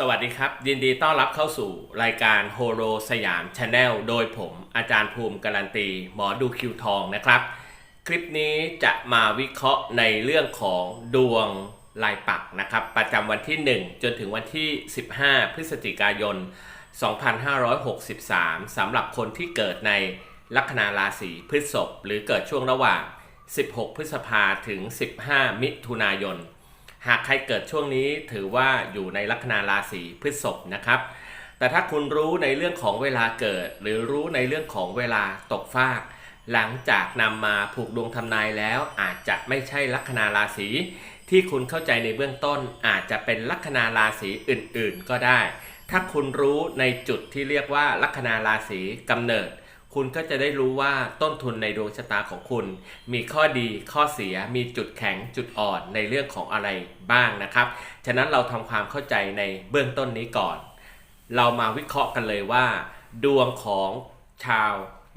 สวัสดีครับ ยินดีต้อนรับเข้าสู่รายการโฮโ o สยามชาแนลโดยผมอาจารย์ภูมิการันตี หมอดูคิวทองนะครับ คลิปนี้จะมาวิเคราะห์ในเรื่องของดวงลายปักนะครับ ประจำวันที่ 1 จนถึงวันที่ 15 พฤศจิกายน 2563 สำหรับคนที่เกิดในลัคนาราศีพฤษภหรือเกิดช่วงระหว่าง 16 พฤษภาถึง 15 มิถุนายน หากใครเกิดช่วงนี้ถือว่าอยู่ในลัคนาราศีพฤษภนะครับ แต่ถ้าคุณรู้ในเรื่องของเวลาเกิด หรือรู้ในเรื่องของเวลาตกฟากหลังจากนำมาผูกดวงทำนายแล้วอาจจะไม่ใช่ลัคนาราศีที่คุณเข้าใจในเบื้องต้นอาจจะเป็นลัคนาราศีอื่นๆก็ได้ ถ้าคุณรู้ในจุดที่เรียกว่าลัคนาราศีกำเนิด คุณก็จะได้รู้ว่าต้นทุนในดวงชะตาของคุณ มีข้อดีข้อเสียมีจุดแข็งจุดอ่อนในเรื่องของอะไรบ้างนะครับ ฉะนั้นเราทำความเข้าใจในเบื้องต้นนี้ก่อน เรามาวิเคราะห์กันเลยว่า ดวงของชาว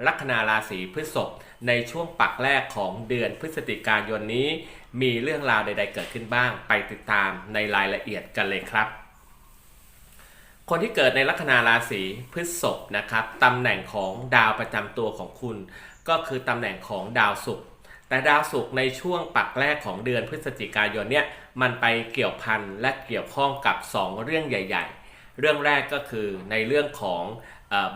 ลัคนาราศีพฤษภในช่วงปักแรกของเดือนพฤศจิกายนนี้ มีเรื่องราวใด ๆ เกิดขึ้นบ้าง ไปติดตามในรายละเอียดกันเลยครับ คนที่เกิดในลัคนาราศีพฤษภนะครับตำแหน่งของดาวประจำตัวของคุณ ก็คือตำแหน่งของดาวศุกร์แต่ดาวศุกร์ในช่วงปักแรกของเดือนพฤศจิกายนเนี่ยมันไปเกี่ยวพันและเกี่ยวข้องกับ 2 เรื่องใหญ่ ๆ เรื่องแรกก็คือในเรื่องของ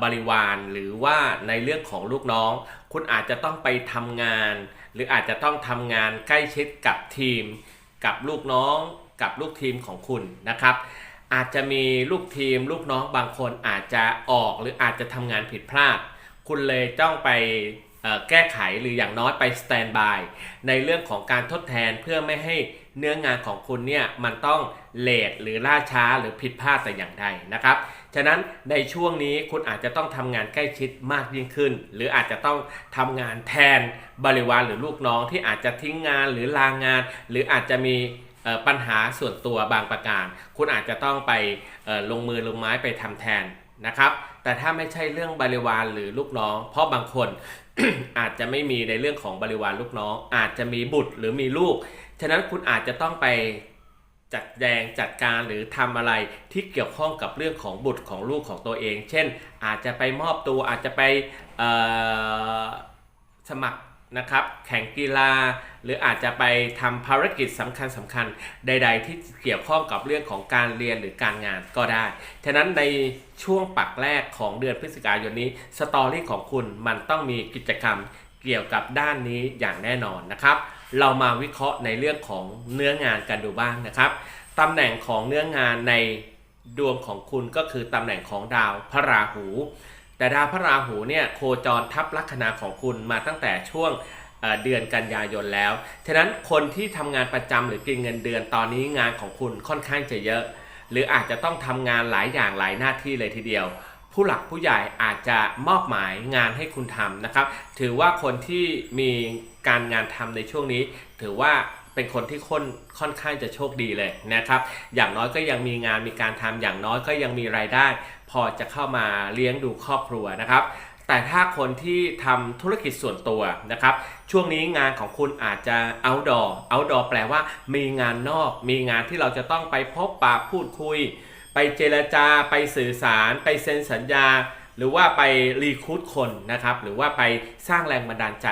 บริวารหรือว่าในเรื่องของลูกน้อง คุณอาจจะต้องไปทำงาน หรืออาจจะต้องทำงานใกล้ชิดกับทีม กับลูกน้อง กับลูกทีมของคุณนะครับ อาจจะมีลูกทีมลูกน้องบางคนอาจจะออกหรืออาจจะทำงานผิดพลาด คุณเลยต้องไปแก้ไขหรืออย่างน้อยไปสแตนบายในเรื่องของการทดแทนเพื่อไม่ให้เนื้องานของคุณเนี่ยมันต้องเลทหรือล่าช้าหรือผิดพลาดแต่อย่างใดนะครับ ฉะนั้นในช่วงนี้คุณอาจจะต้องทำงานใกล้ชิดมากยิ่งขึ้น หรืออาจจะต้องทำงานแทนบริวารหรือลูกน้องที่อาจจะทิ้งงานหรือลางาน หรืออาจจะมี ปัญหาส่วนตัวบางประการ คุณอาจจะต้องไปลงมือลงไม้ไปทำแทนนะครับ แต่ถ้าไม่ใช่เรื่องบริวารหรือลูกน้อง เพราะบางคนอาจจะไม่มีในเรื่องของบริวารลูกน้อง อาจจะมีบุตรหรือมีลูก ฉะนั้นคุณอาจจะต้องไปจัดแจงจัดการหรือทำอะไรที่เกี่ยวข้องกับเรื่องของบุตรของลูกของตัวเอง เช่น อาจจะไปมอบตัวอาจจะไปสมัคร นะครับแข่งกีฬา หรืออาจจะไปทำภารกิจสำคัญสำคัญใด ๆ ที่เกี่ยวข้องกับเรื่องของการเรียนหรือการงานก็ได้ ฉะนั้นในช่วงปักแรกของเดือนพฤศจิกายนนี้สตอรี่ของคุณมันต้องมีกิจกรรมเกี่ยวกับด้านนี้อย่างแน่นอนนะครับ เรามาวิเคราะห์ในเรื่องของเนื้องานกันดูบ้างนะครับตำแหน่งของเนื้องานในดวงของคุณก็คือตำแหน่งของดาวพระราหู แต่ดาวพระราหูเนี่ยโคจรทับลัคนาของคุณมาตั้งแต่ช่วงเดือนกันยายนแล้ว ฉะนั้นคนที่ทำงานประจำหรือกินเงินเดือนตอนนี้งานของคุณค่อนข้างจะเยอะ หรืออาจจะต้องทำงานหลายอย่างหลายหน้าที่เลยทีเดียว ผู้หลักผู้ใหญ่อาจจะมอบหมายงานให้คุณทำนะครับ ถือว่าคนที่มีการงานทำในช่วงนี้ ถือว่า เป็นคนที่ค่อนค่อนข้างจะโชคดีเลยนะครับ อย่างน้อยก็ยังมีงานมีการทำอย่างน้อยก็ยังมีรายได้ พอจะเข้ามาเลี้ยงดูครอบครัวนะครับแต่ถ้าคนที่ทำธุรกิจส่วนตัวนะครับ ช่วงนี้งานของคุณอาจจะ outdoor outdoor แปลว่า มีงานนอก มีงานที่เราจะต้องไปพบปะพูดคุย ไปเจรจา ไปสื่อสาร ไปเซ็นสัญญา หรือว่าไปรีคูดคนนะครับ หรือว่าไปสร้างแรงบันดาลใจ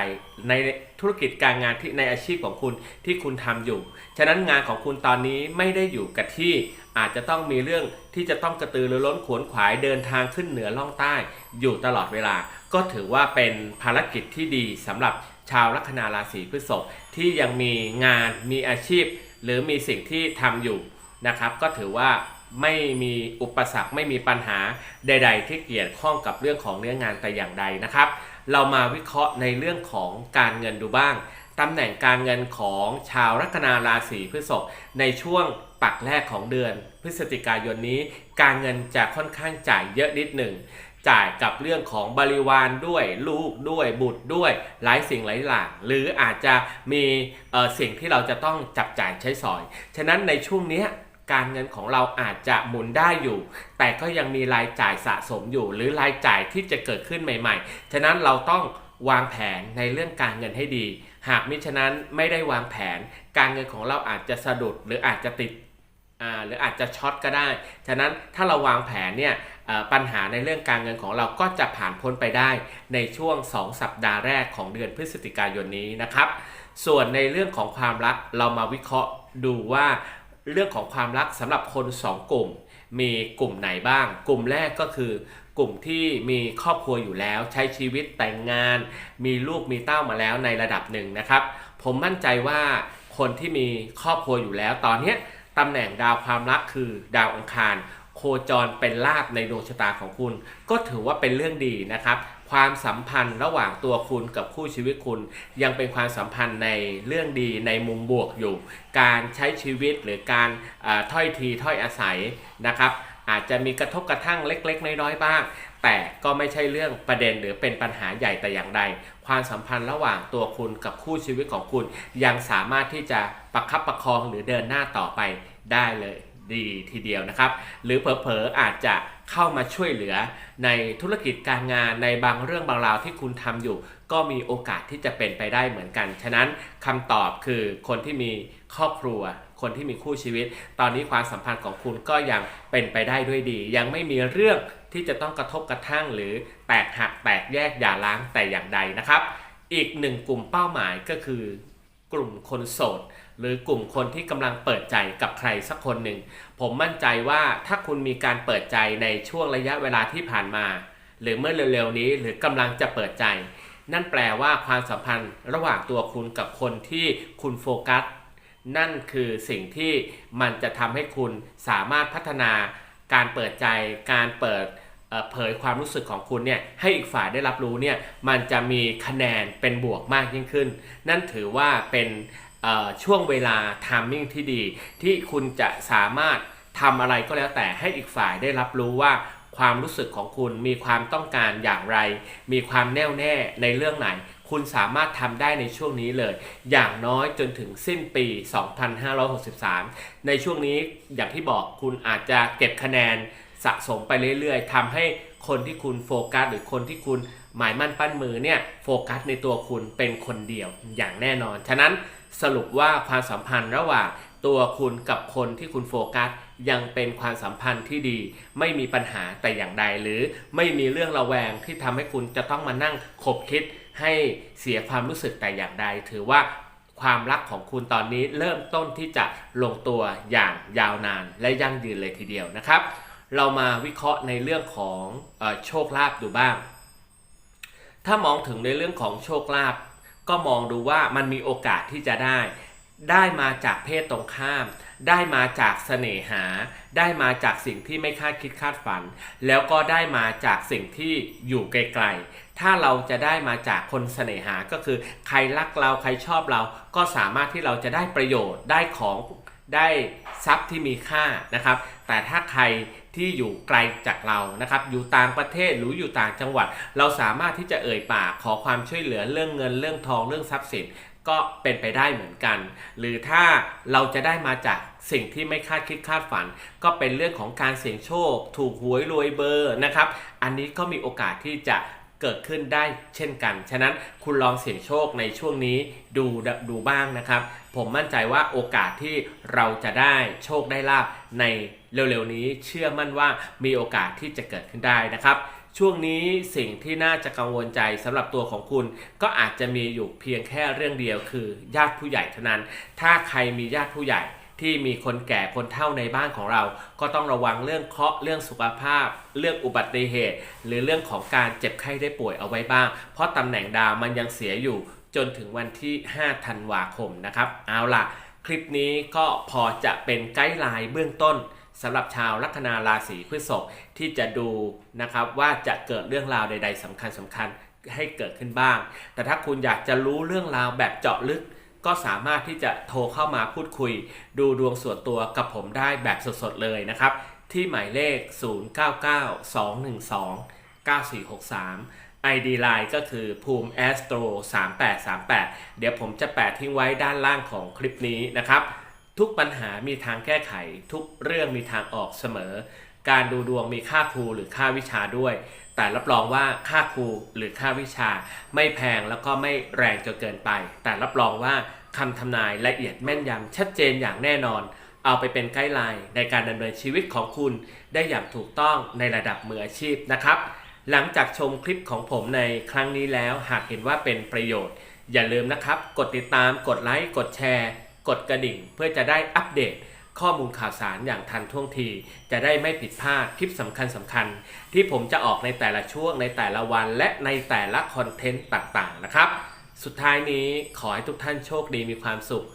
ใน ธุรกิจการงานที่ในอาชีพของคุณที่คุณทำอยู่ ฉะนั้นงานของคุณตอนนี้ไม่ได้อยู่กับที่อาจจะต้องมีเรื่องที่จะต้องกระตือรือร้นขวนขวายเดินทางขึ้นเหนือล่องใต้ อยู่ตลอดเวลา ก็ถือว่าเป็นภารกิจที่ดีสำหรับชาวลัคนาราศีพฤษภที่ยังมีงานมีอาชีพ หรือมีสิ่งที่ทำอยู่นะครับ ก็ถือว่าไม่มีอุปสรรคไม่มีปัญหาใด ๆ ที่เกี่ยวข้องกับเรื่องของเนื้องานแต่อย่างใดนะครับ เรามาวิเคราะห์ในเรื่องของการเงินดูบ้างตำแหน่งการเงินของชาวลัคนาราศีพฤษภในช่วงปักแรกของเดือน พฤศจิกายนนี้ การเงินจะค่อนข้างจ่ายเยอะนิดหนึ่งจ่ายกับเรื่องของบริวารด้วย ลูกด้วยบุตรด้วยหลายสิ่งหลายอย่างหรืออาจจะมีสิ่งที่เราจะต้องจับจ่ายใช้สอย ฉะนั้นในช่วงนี้ การเงินของเราอาจจะหมุนได้อยู่ แต่ก็ยังมีรายจ่ายสะสมอยู่ หรือรายจ่ายที่จะเกิดขึ้นใหม่ๆ ฉะนั้นเราต้องวางแผนในเรื่องการเงินให้ดี หากมิฉะนั้นไม่ได้วางแผน การเงินของเราอาจจะสะดุดหรืออาจจะติดหรืออาจจะช็อตก็ได้ ฉะนั้นถ้าเราวางแผนเนี่ยปัญหาในเรื่องการเงินของเราก็จะผ่านพ้นไปได้ในช่วง 2 สัปดาห์แรกของเดือนพฤศจิกายนนี้นะครับ ส่วนในเรื่องของความรักเรามาวิเคราะห์ดูว่า เรื่องของความรักสำหรับคน 2 กลุ่ม มีกลุ่มไหนบ้าง กลุ่มแรกก็คือกลุ่มที่มีครอบครัวอยู่แล้ว ใช้ชีวิตแต่งงาน มีลูกมีเต้ามาแล้วในระดับหนึ่งนะครับ ผมมั่นใจว่าคนที่มีครอบครัวอยู่แล้วตอนนี้ตำแหน่งดาวความรักคือดาวอังคาร โคจรเป็นลาบในดวงชะตาของคุณ ก็ถือว่าเป็นเรื่องดีนะครับ ความสัมพันธ์ระหว่างตัวคุณกับคู่ชีวิตคุณ ยังเป็นความสัมพันธ์ในเรื่องดีในมุมบวกอยู่ การใช้ชีวิตหรือการถ้อยทีถ้อยอาศัยนะครับอาจจะมีกระทบกระทั่งเล็ก ๆ น้อยๆบ้าง แต่ก็ไม่ใช่เรื่องประเด็นหรือเป็นปัญหาใหญ่แต่อย่างใด ความสัมพันธ์ระหว่างตัวคุณกับคู่ชีวิตของคุณ ยังสามารถที่จะประคับประคองหรือเดินหน้าต่อไปได้เลย ดีทีเดียวนะครับ หรือเผลอๆอาจจะเข้ามาช่วยเหลือในธุรกิจการงานในบางเรื่องบางราวที่คุณทำอยู่ ก็มีโอกาสที่จะเป็นไปได้เหมือนกัน ฉะนั้นคำตอบคือคนที่มีครอบครัว คนที่มีคู่ชีวิต ตอนนี้ความสัมพันธ์ของคุณก็ยังเป็นไปได้ด้วยดี ยังไม่มีเรื่องที่จะต้องกระทบกระทั่งหรือแตกหักแตกแยกอย่าล้างแต่อย่างใดนะครับ อีกหนึ่งกลุ่มเป้าหมายก็คือกลุ่มคนโสด หรือกลุ่มคนที่กำลังเปิดใจกับใครสักคนหนึ่ง ผมมั่นใจว่าถ้าคุณมีการเปิดใจในช่วงระยะเวลาที่ผ่านมา หรือเมื่อเร็วๆนี้หรือกำลังจะเปิดใจ นั่นแปลว่าความสัมพันธ์ระหว่างตัวคุณกับคนที่คุณโฟกัส นั่นคือสิ่งที่มันจะทำให้คุณสามารถพัฒนาการเปิดใจการเปิดเผยความรู้สึกของคุณเนี่ยให้อีกฝ่ายได้รับรู้เนี่ยมันจะมีคะแนนเป็นบวกมากยิ่งขึ้น นั่นถือว่าเป็น ช่วงเวลาทามมิ่งที่ดี ที่คุณจะสามารถทำอะไรก็แล้วแต่ให้อีกฝ่ายได้รับรู้ว่าความรู้สึกของคุณมีความต้องการอย่างไร มีความแน่วแน่ในเรื่องไหน คุณสามารถทำได้ในช่วงนี้เลย อย่างน้อยจนถึงสิ้นปี 2563 ในช่วงนี้อย่างที่บอกคุณอาจจะเก็บคะแนนสะสมไปเรื่อยๆทำให้ คนที่คุณโฟกัสหรือคนที่คุณหมายมั่นปั้นมือเนี่ยโฟกัสในตัวคุณเป็นคนเดียวอย่างแน่นอน ฉะนั้นสรุปว่าความสัมพันธ์ระหว่างตัวคุณกับคนที่คุณโฟกัสยังเป็นความสัมพันธ์ที่ดี ไม่มีปัญหาแต่อย่างใดหรือไม่มีเรื่องระแวงที่ทำให้คุณจะต้องมานั่งคบคิดให้เสียความรู้สึกแต่อย่างใด ถือว่าความรักของคุณตอนนี้เริ่มต้นที่จะลงตัวอย่างยาวนานและยั่งยืนเลยทีเดียวนะครับ เรามาวิเคราะห์ในเรื่องของออโชคลาภดูบ้าง ถ้ามองถึงในเรื่องของโชคลาภก็มองดูว่ามันมีโอกาสที่จะได้ ได้มาจากเพศตรงข้าม ได้มาจากเสน่หา ได้มาจากสิ่งที่ไม่คาดคิดคาดฝัน แล้วก็ได้มาจากสิ่งที่อยู่ไกลๆ ถ้าเราจะได้มาจากคนเสน่หาก็คือ ใครรักเราใครชอบเรา ก็สามารถที่เราจะได้ประโยชน์ได้ของได้ทรัพย์ที่มีค่านะครับ แต่ถ้าใคร ที่อยู่ไกลจากเรานะครับอยู่ต่างประเทศหรืออยู่ต่างจังหวัด เราสามารถที่จะเอ่ยปากขอความช่วยเหลือเรื่องเงินเรื่องทองเรื่องทรัพย์สินก็เป็นไปได้เหมือนกัน หรือถ้าเราจะได้มาจากสิ่งที่ไม่คาดคิดคาดฝัน ก็เป็นเรื่องของการเสี่ยงโชค ถูกหวยรวยเบอร์นะครับ อันนี้ก็มีโอกาสที่จะเกิดขึ้นได้เช่นกัน ฉะนั้นคุณลองเสี่ยงโชคในช่วงนี้ดูดูบ้างนะครับ ผมมั่นใจว่าโอกาสที่เราจะได้โชคได้ลาบใน เร็วๆนี้เชื่อมั่นว่ามีโอกาสที่จะเกิดขึ้นได้นะครับ ช่วงนี้สิ่งที่น่าจะกังวลใจสำหรับตัวของคุณ ก็อาจจะมีอยู่เพียงแค่เรื่องเดียวคือ ญาติผู้ใหญ่เท่านั้น ถ้าใครมีญาติผู้ใหญ่ที่มีคนแก่คนเฒ่าในบ้านของเรา ก็ต้องระวังเรื่องเคราะห์เรื่องสุขภาพ เรื่องอุบัติเหตุ หรือเรื่องของการเจ็บไข้ได้ป่วยเอาไว้บ้าง เพราะตำแหน่งดาวมันยังเสียอยู่จนถึงวันที่ 5 ธันวาคมนะครับ เอาล่ะ คลิปนี้ก็พอจะเป็นไกด์ไลน์เบื้องต้น สำหรับชาวลัคนาราศีพฤษภที่จะดูนะครับว่าจะเกิดเรื่องราวใด ๆสำคัญสำคัญๆให้เกิดขึ้นบ้าง แต่ถ้าคุณอยากจะรู้เรื่องราวแบบเจาะลึก ก็สามารถที่จะโทรเข้ามาพูดคุย ดูดวงส่วนตัวกับผมได้แบบสดๆเลยนะครับ ที่หมายเลข 0992129463 ID Line ก็คือภูมิ Astro 3838 เดี๋ยวผมจะแปะทิ้งไว้ด้านล่างของคลิปนี้นะครับ ทุกปัญหามีทางแก้ไข ทุกเรื่องมีทางออกเสมอ การดูดวงมีค่าครูหรือค่าวิชาด้วย แต่รับรองว่าค่าครูหรือค่าวิชา ไม่แพงแล้วก็ไม่แรงจนเกินไป แต่รับรองว่าคำทำนายละเอียดแม่นยำชัดเจนอย่างแน่นอน เอาไปเป็นไกด์ไลน์ในการดำเนินชีวิตของคุณได้อย่างถูกต้องในระดับมืออาชีพนะครับ หลังจากชมคลิปของผมในครั้งนี้แล้วหากเห็นว่าเป็นประโยชน์ อย่าลืมนะครับ กดติดตามกดไลค์กดแชร์ กดกระดิ่งเพื่อจะได้อัปเดตข้อมูลข่าวสารอย่างทันท่วงที จะได้ไม่ผิดพลาดคลิปสำคัญสำคัญๆที่ผมจะออกในแต่ละช่วงในแต่ละวัน และในแต่ละคอนเทนต์ต่างๆนะครับ สุดท้ายนี้ขอให้ทุกท่านโชคดีมีความสุข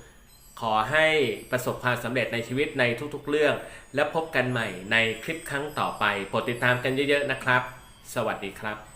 ขอให้ประสบความสำเร็จในชีวิตในทุกๆเรื่อง และพบกันใหม่ในคลิปครั้งต่อไปโปรดติดตามกันเยอะๆนะครับ สวัสดีครับ